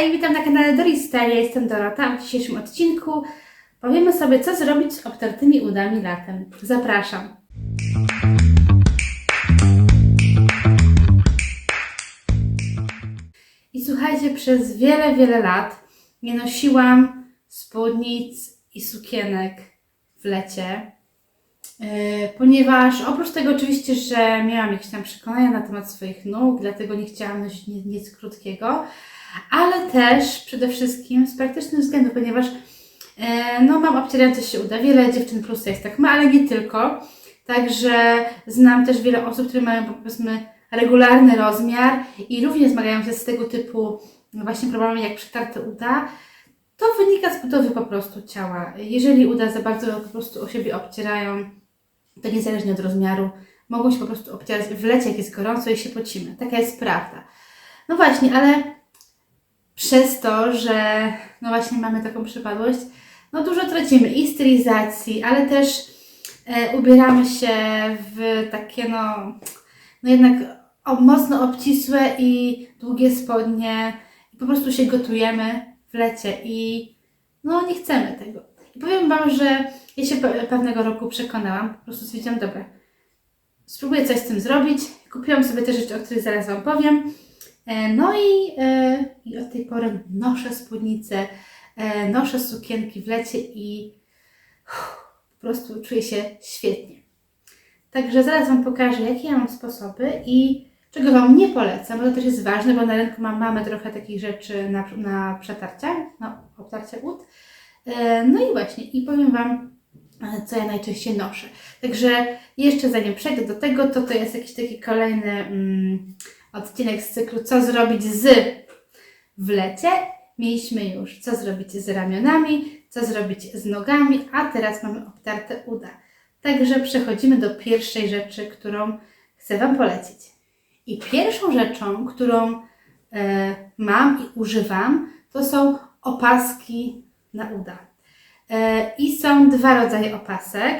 Hej, witam na kanale Doris Style, ja jestem Dorota. W dzisiejszym odcinku powiemy sobie, co zrobić z obtartymi udami latem. Zapraszam. I słuchajcie, przez wiele, wiele lat nie nosiłam spódnic i sukienek w lecie, Yy, ponieważ oprócz tego oczywiście, że miałam jakieś tam przekonania na temat swoich nóg, dlatego nie chciałam nosić nic, nic krótkiego, ale też przede wszystkim z praktycznych względów, ponieważ e, no, mam obcierające się uda. Wiele dziewczyn plus jest tak ma, ale nie tylko. Także znam też wiele osób, które mają powiedzmy regularny rozmiar i również zmagają się z tego typu właśnie problemami jak przetarte uda. To wynika z budowy po prostu ciała. Jeżeli uda za bardzo po prostu o siebie obcierają, to niezależnie od rozmiaru, mogą się po prostu obcierać w lecie, jak jest gorąco i się pocimy. Taka jest prawda. No właśnie, ale przez to, że no właśnie mamy taką przypadłość, no dużo tracimy i stylizacji, ale też e, ubieramy się w takie no, no jednak o, mocno obcisłe i długie spodnie i po prostu się gotujemy w lecie i no nie chcemy tego. I powiem Wam, że ja się pe- pewnego roku przekonałam, po prostu stwierdziłam, dobra, spróbuję coś z tym zrobić. Kupiłam sobie te rzeczy, o których zaraz Wam powiem. E, No i, e, i od tej pory noszę spódnice, noszę sukienki w lecie i po prostu czuję się świetnie. Także zaraz Wam pokażę, jakie ja mam sposoby i czego Wam nie polecam, bo to też jest ważne, bo na rynku mam, mamy trochę takich rzeczy na, na przetarcia, na obtarcie ud. E, No i właśnie, i powiem Wam, co ja najczęściej noszę. Także jeszcze zanim przejdę do tego, to to jest jakiś taki kolejny mm, odcinek z cyklu Co zrobić z w lecie. Mieliśmy już co zrobić z ramionami, co zrobić z nogami, a teraz mamy obtarte uda. Także przechodzimy do pierwszej rzeczy, którą chcę Wam polecić. I pierwszą rzeczą, którą e, mam i używam, to są opaski na uda. E, I są dwa rodzaje opasek.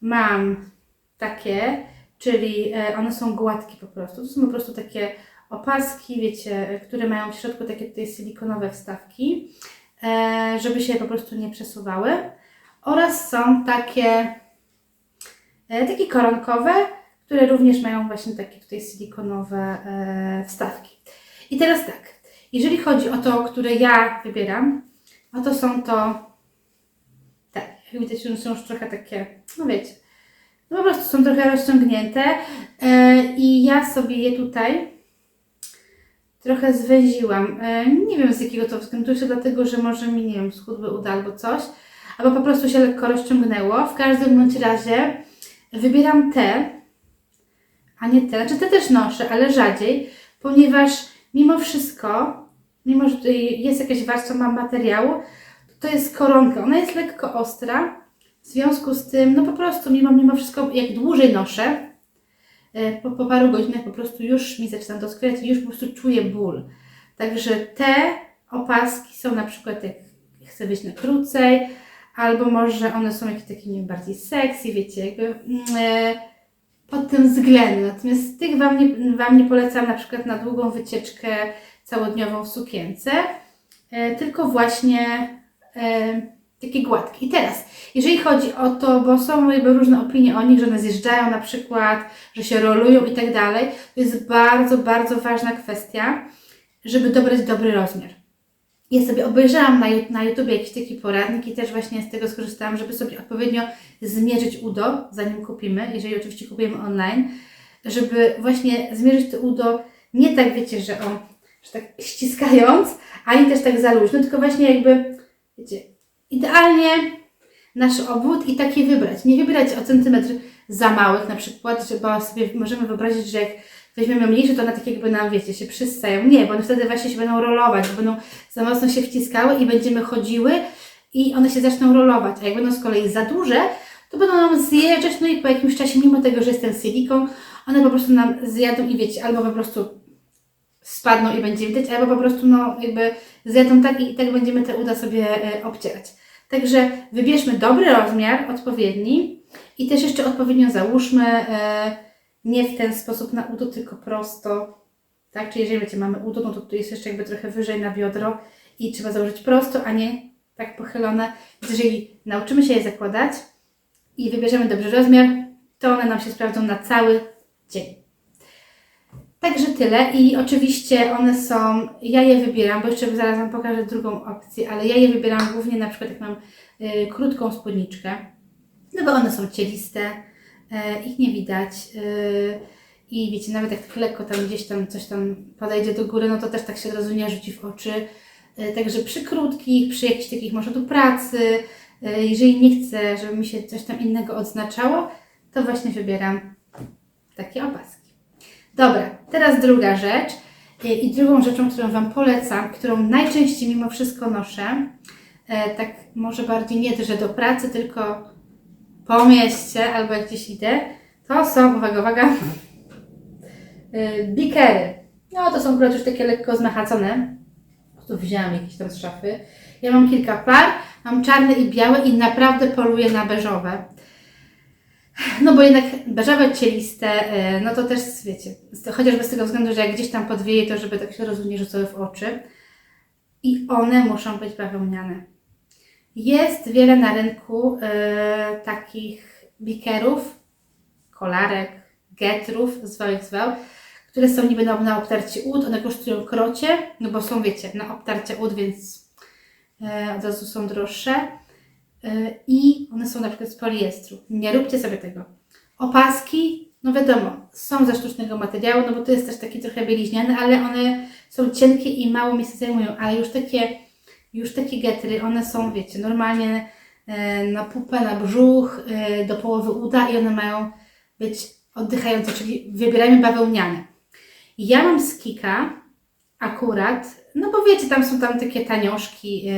Mam takie, czyli e, one są gładkie po prostu. To są po prostu takie opaski, wiecie, które mają w środku takie tutaj silikonowe wstawki, e, żeby się po prostu nie przesuwały. Oraz są takie, e, takie koronkowe, które również mają właśnie takie tutaj silikonowe wstawki. I teraz tak, jeżeli chodzi o to, które ja wybieram, no to są to, tak, jak widać, one są już trochę takie, no wiecie, no po prostu są trochę rozciągnięte e, i ja sobie je tutaj trochę zwęziłam. E, nie wiem z jakiego to względu, dlatego, że może mi, nie wiem, schudły uda albo coś, albo po prostu się lekko rozciągnęło. W każdym bądź razie wybieram te, a nie te. Znaczy te też noszę, ale rzadziej, ponieważ mimo wszystko, mimo że jest jakaś warstwa materiału, to jest koronka. Ona jest lekko ostra. W związku z tym, no po prostu mimo, mimo wszystko, jak dłużej noszę, e, po, po paru godzinach po prostu już mi zaczyna doskwierać i już po prostu czuję ból. Także te opaski są na przykład jak chcę być na krócej, albo może one są jakieś takie nie bardziej sexy, wiecie, jakby mm, e, pod tym względem. Natomiast tych Wam nie, Wam nie polecam na przykład na długą wycieczkę całodniową w sukience, e, tylko właśnie takie gładkie. I teraz, jeżeli chodzi o to, bo są jakby różne opinie o nich, że one zjeżdżają na przykład, że się rolują i tak dalej, to jest bardzo, bardzo ważna kwestia, żeby dobrać dobry rozmiar. Ja sobie obejrzałam na, na YouTubie jakiś taki poradnik i też właśnie z tego skorzystałam, żeby sobie odpowiednio zmierzyć udo, zanim kupimy, jeżeli oczywiście kupujemy online, żeby właśnie zmierzyć to udo nie tak, wiecie, że o, że tak ściskając, ani też tak za luźno, tylko właśnie jakby, wiecie, idealnie nasz obwód i takie wybrać. Nie wybierać o centymetr za małych na przykład, bo sobie możemy wyobrazić, że jak weźmiemy mniejsze, to one tak jakby nam, wiecie, się przyssają. Nie, bo one wtedy właśnie się będą rolować, bo będą za mocno się wciskały i będziemy chodziły i one się zaczną rolować. A jak będą z kolei za duże, to będą nam zjeżdżać, no i po jakimś czasie, mimo tego, że jest ten silikon, one po prostu nam zjadą i wiecie, albo po prostu spadną i będzie widać, albo po prostu no jakby zjadą tak i tak będziemy te uda sobie e, obcierać. Także wybierzmy dobry rozmiar, odpowiedni i też jeszcze odpowiednio załóżmy, e, nie w ten sposób na udo, tylko prosto Tak? Czyli jeżeli wiecie, mamy udo, no to tu jest jeszcze jakby trochę wyżej na biodro i trzeba założyć prosto, a nie tak pochylone. Jeżeli nauczymy się je zakładać i wybierzemy dobry rozmiar, to one nam się sprawdzą na cały dzień. Także tyle i oczywiście one są, ja je wybieram, bo jeszcze zaraz Wam pokażę drugą opcję, ale ja je wybieram głównie na przykład jak mam y, krótką spódniczkę, no bo one są cieliste, y, ich nie widać y, i wiecie, nawet jak tak lekko tam gdzieś tam coś tam podejdzie do góry, no to też tak się od razu nie rzuci w oczy. Y, także przy krótkich, przy jakichś takich może do pracy, y, jeżeli nie chcę, żeby mi się coś tam innego odznaczało, to właśnie wybieram takie opaski. Dobra, teraz druga rzecz. Y, I drugą rzeczą, którą Wam polecam, którą najczęściej mimo wszystko noszę, e, tak może bardziej nie że do pracy, tylko po mieście albo jak gdzieś idę, to są, uwaga, uwaga, y, bikery. No to są akurat już takie lekko zmachacone. Tu wzięłam jakieś tam z szafy. Ja mam kilka par, mam czarne i białe i naprawdę poluję na beżowe. No bo jednak beżowe cieliste, e, no to też wiecie, chociażby z tego względu, że jak gdzieś tam podwieje, to żeby tak się rozumnie rzucały w oczy. I one muszą być bawełniane. Jest wiele na rynku e, takich bikerów, kolarek, getrów, zwał jak zwał, które są niby na, na obtarcie ud, one kosztują krocie, no bo są wiecie, na obtarcie ud, więc e, od razu są droższe. E, I one są na przykład z poliestru. Nie róbcie sobie tego. Opaski, no wiadomo, są ze sztucznego materiału, no bo to jest też taki trochę bieliźniany, ale one są cienkie i mało miejsca zajmują, ale już takie, już takie getry, one są, wiecie, normalnie e, na pupę, na brzuch, e, do połowy uda i one mają być oddychające, czyli wybierajmy bawełniane. Ja mam z Kika akurat, no bo wiecie, tam są tam takie tanioszki,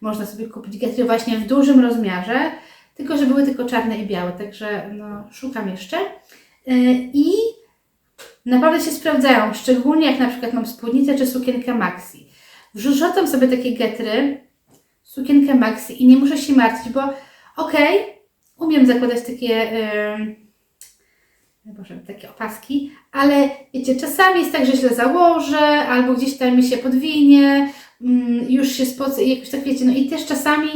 można sobie kupić getry właśnie w dużym rozmiarze, tylko że były tylko czarne i białe, także no, szukam jeszcze. E, I naprawdę się sprawdzają, szczególnie jak na przykład mam spódnicę czy sukienkę maxi. Wrzucam sobie takie getry, sukienkę maxi i nie muszę się martwić, bo okej, umiem zakładać takie, yy, Boże, takie opaski, ale wiecie, czasami jest tak, że źle założę, albo gdzieś tam mi się podwinie, już się spocę i jakoś tak wiecie, no i też czasami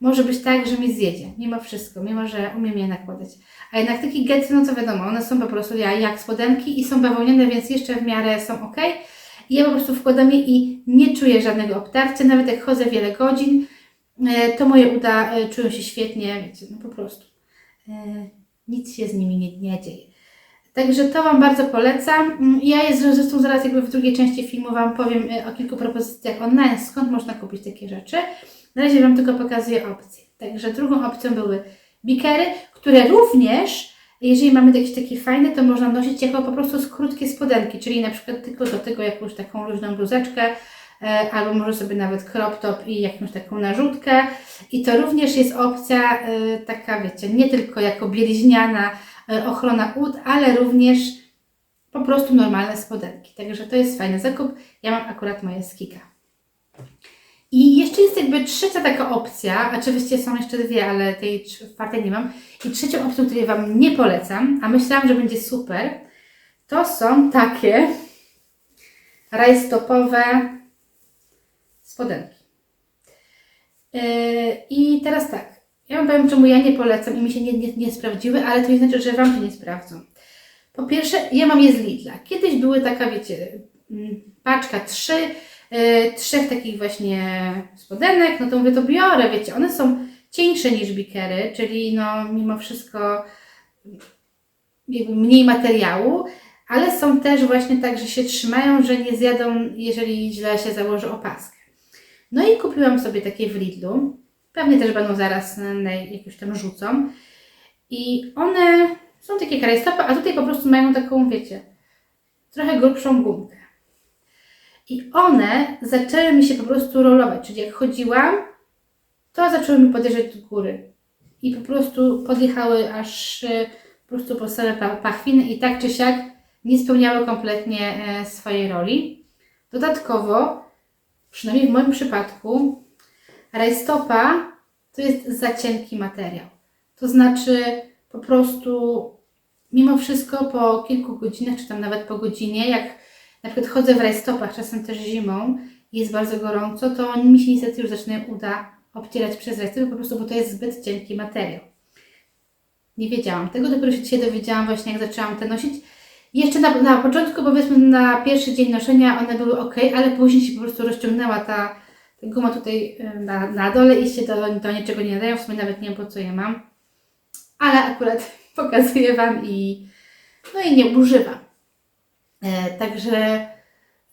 może być tak, że mi zjedzie, mimo wszystko, mimo że umiem je nakładać. A jednak takie getry, no to wiadomo, one są po prostu ja- jak spodenki i są bawełniane, więc jeszcze w miarę są ok. I ja po prostu wkładam je i nie czuję żadnego obtarcia, nawet jak chodzę wiele godzin, e, to moje uda e, czują się świetnie, wiecie, no po prostu. E, Nic się z nimi nie, nie dzieje. Także to Wam bardzo polecam. Mm, Ja je zresztą zaraz jakby w drugiej części filmu Wam powiem e, o kilku propozycjach online, skąd można kupić takie rzeczy. Na razie Wam tylko pokazuję opcje. Także drugą opcją były bikery, które również, jeżeli mamy jakieś takie fajne, to można nosić jako po prostu z krótkie spodenki, czyli na przykład tylko do tego jakąś taką luźną bluzeczkę, e, albo może sobie nawet crop top i jakąś taką narzutkę. I to również jest opcja e, taka, wiecie, nie tylko jako bieliźniana ochrona ud, ale również po prostu normalne spodenki. Także to jest fajny zakup. Ja mam akurat moje z Kika. I jeszcze jest jakby trzecia taka opcja, oczywiście są jeszcze dwie, ale tej czwartej nie mam. I trzecią opcją, której Wam nie polecam, a myślałam, że będzie super, to są takie rajstopowe spodenki. Yy, I teraz tak, ja Wam powiem, czemu ja nie polecam i mi się nie, nie, nie sprawdziły, ale to nie znaczy, że Wam się nie sprawdzą. Po pierwsze, ja mam je z Lidla. Kiedyś były taka, wiecie, mm, paczka trzy, yy, trzech takich właśnie spodenek, no to mówię, to biorę, wiecie, one są cieńsze niż bikery, czyli no mimo wszystko jakby mniej materiału, ale są też właśnie tak, że się trzymają, że nie zjadą, jeżeli źle się założy opaskę. No i kupiłam sobie takie w Lidlu. Pewnie też będą zaraz jakoś tam rzucą. I one są takie krajstopy, a tutaj po prostu mają taką, wiecie, trochę grubszą gumkę. I one zaczęły mi się po prostu rolować, czyli jak chodziłam, to zaczęły mi podjeżdżać do góry. I po prostu podjechały aż y, po prostu po same pa- pachwiny i tak czy siak nie spełniały kompletnie e, swojej roli. Dodatkowo, przynajmniej w moim przypadku, rajstopa to jest za cienki materiał. To znaczy po prostu mimo wszystko po kilku godzinach, czy tam nawet po godzinie, jak na przykład chodzę w rajstopach, czasem też zimą jest bardzo gorąco, to mi się niestety już zaczynają uda obcierać przez rajstopy, po prostu, bo to jest zbyt cienki materiał. Nie wiedziałam tego, dopiero się dzisiaj dowiedziałam właśnie, jak zaczęłam te nosić. Jeszcze na, na początku, powiedzmy na pierwszy dzień noszenia one były ok, ale później się po prostu rozciągnęła ta, guma tutaj na, na dole i się do, do niczego nie nadają. W sumie nawet nie wiem po co je mam. Ale akurat pokazuję Wam i no i nie używam. E, także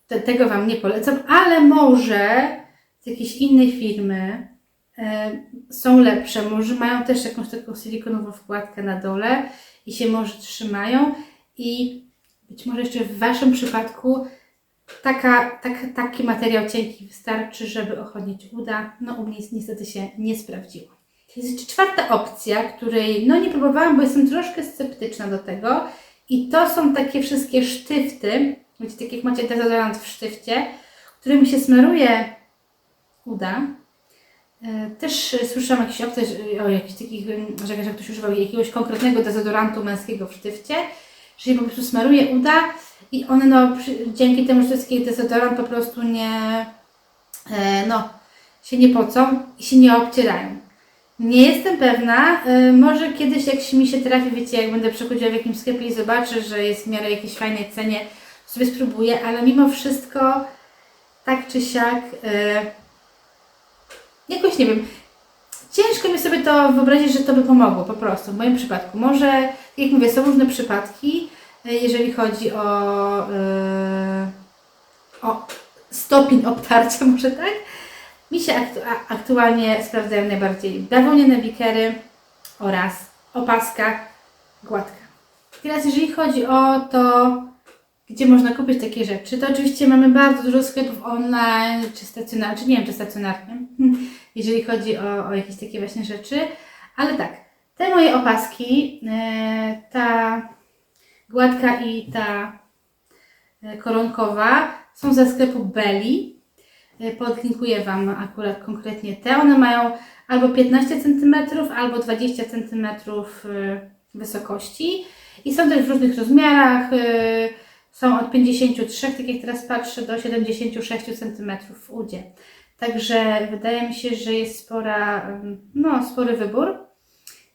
te, tego Wam nie polecam, ale może z jakiejś innej firmy e, są lepsze. Może mają też jakąś taką silikonową wkładkę na dole i się może trzymają i być może jeszcze w Waszym przypadku taka, tak, taki materiał cienki wystarczy, żeby ochronić uda. No u mnie niestety się nie sprawdziło. Jest czwarta opcja, której no nie próbowałam, bo jestem troszkę sceptyczna do tego. I to są takie wszystkie sztyfty, wiecie, tak jak macie dezodorant w sztywcie, którymi się smaruje uda. E, Też słyszałam jakieś opcje o jakichś takich, em, że, ktoś używał jakiegoś konkretnego dezodorantu męskiego w sztywcie, że się po prostu smaruje uda i one no dzięki temu, że to jest dezodorant po prostu nie, e, no, się nie pocą i się nie obcierają. Nie jestem pewna, y, może kiedyś jak mi się trafi, wiecie, jak będę przechodziła w jakimś sklepie i zobaczę, że jest w miarę jakiejś fajnej cenie, sobie spróbuję, ale mimo wszystko tak czy siak y, jakoś nie wiem, ciężko mi sobie to wyobrazić, że to by pomogło po prostu w moim przypadku. Może, jak mówię, są różne przypadki, jeżeli chodzi o, y, o stopień obtarcia, może tak? Mi się aktu- aktualnie sprawdzają najbardziej bawełniane bikery oraz opaska gładka. Teraz jeżeli chodzi o to, gdzie można kupić takie rzeczy, to oczywiście mamy bardzo dużo sklepów online, czy stacjonarnych, czy nie wiem, czy stacjonarnie, jeżeli chodzi o, o jakieś takie właśnie rzeczy. Ale tak, te moje opaski, e, ta gładka i ta e, koronkowa są ze sklepu Belly. E, Podlinkuję Wam akurat konkretnie te. One mają albo 15 cm, albo 20 cm wysokości i są też w różnych rozmiarach. e, Są od 53, tak jak teraz patrzę, do 76 cm w udzie. Także wydaje mi się, że jest spora, no, spory wybór.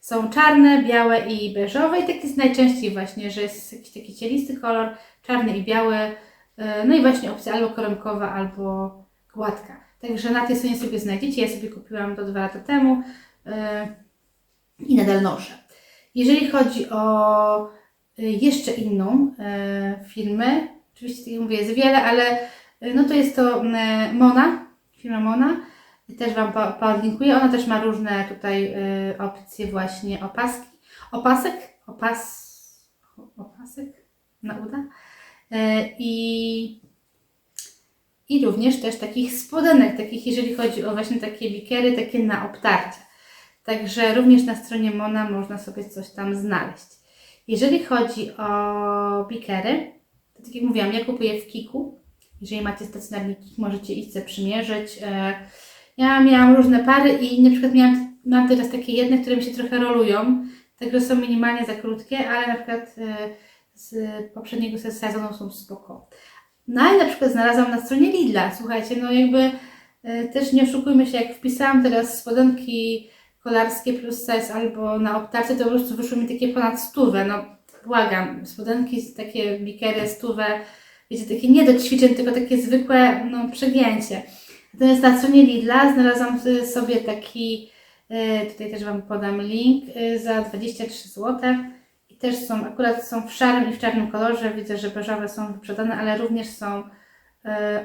Są czarne, białe i beżowe i tak jest najczęściej właśnie, że jest jakiś taki cielisty kolor, czarny i biały. e, No i właśnie opcja albo koronkowa, albo gładka. Także na tej stronie sobie znajdziecie. Ja sobie kupiłam to dwa lata temu e, i nadal noszę. Jeżeli chodzi o e, jeszcze inną firmę, oczywiście tak jak mówię, jest wiele, ale no to jest to Mona, firma Mona. Też Wam po- podlinkuję. Ona też ma różne tutaj e, opcje właśnie opaski. Opasek, opas, opasek na uda. E, I i również też takich spodenek, takich jeżeli chodzi o właśnie takie bikery, takie na obtarcie. Także również na stronie Mona można sobie coś tam znaleźć. Jeżeli chodzi o bikery, to tak jak mówiłam, ja kupuję w Kiku. Jeżeli macie stacjonarny Kik, możecie iść sobie przymierzyć. Ja miałam różne pary i na przykład miałam, mam teraz takie jedne, które mi się trochę rolują, także są minimalnie za krótkie, ale na przykład e, z poprzedniego sezonu są spoko. No ale na przykład znalazłam na stronie Lidla, słuchajcie, no jakby e, też nie oszukujmy się, jak wpisałam teraz spodenki kolarskie plus size albo na obtarcie, to po prostu wyszło mi takie ponad stówę, no błagam, spodenki takie bikery stówę, wiecie, takie nie do ćwiczeń, tylko takie zwykłe, no przegięcie. Natomiast na stronie Lidla znalazłam y, sobie taki, y, tutaj też Wam podam link, y, za 23 zł. I też są, akurat są w szarym i w czarnym kolorze. Widzę, że beżowe są wyprzedane, ale również są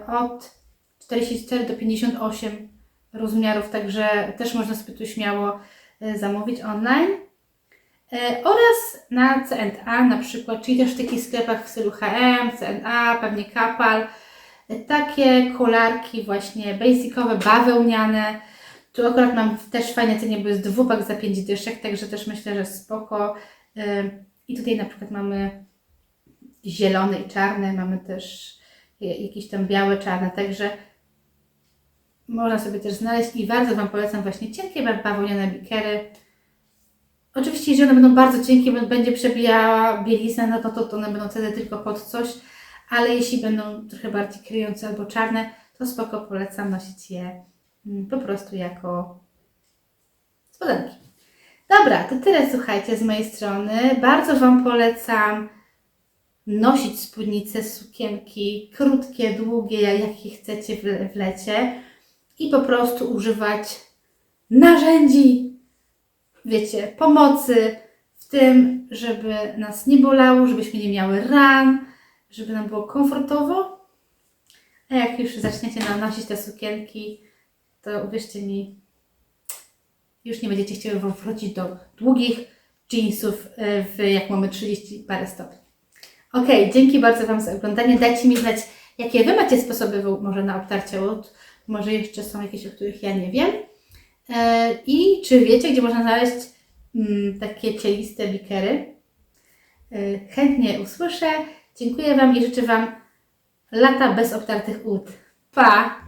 od 44 do 58 rozmiarów, także też można sobie tu śmiało zamówić online. Oraz na C&A na przykład, czyli też w takich sklepach w stylu H&M, C&A, pewnie Kapal, takie kolarki właśnie basicowe, bawełniane. Tu akurat mam też fajne cenie, bo jest dwupak za 5 dyszek, także też myślę, że spoko. I tutaj na przykład mamy zielone i czarne, mamy też jakieś tam białe, czarne, także można sobie też znaleźć i bardzo Wam polecam właśnie cienkie ba- bawełniane bikery. Oczywiście, jeżeli one będą bardzo cienkie, będzie przebijała bieliznę, no to, to, to one będą wtedy tylko pod coś, ale jeśli będą trochę bardziej kryjące albo czarne, to spoko polecam nosić je mm, po prostu jako spodenki. Dobra, to tyle słuchajcie z mojej strony. Bardzo Wam polecam nosić spódnice, sukienki krótkie, długie, jakie chcecie w, w lecie i po prostu używać narzędzi, wiecie, pomocy w tym, żeby nas nie bolało, żebyśmy nie miały ran, żeby nam było komfortowo. A jak już zaczniecie nanosić te sukienki, to uwierzcie mi, już nie będziecie chcieli wrócić do długich jeansów, e, w, jak mamy 30 parę stopni. Ok, dzięki bardzo Wam za oglądanie. Dajcie mi znać, jakie Wy macie sposoby może na obtarcie łód. Może jeszcze są jakieś, o których ja nie wiem. E, I czy wiecie, gdzie można znaleźć mm, takie cieliste bikery? E, chętnie usłyszę. Dziękuję Wam i życzę Wam lata bez obtartych łód. Pa!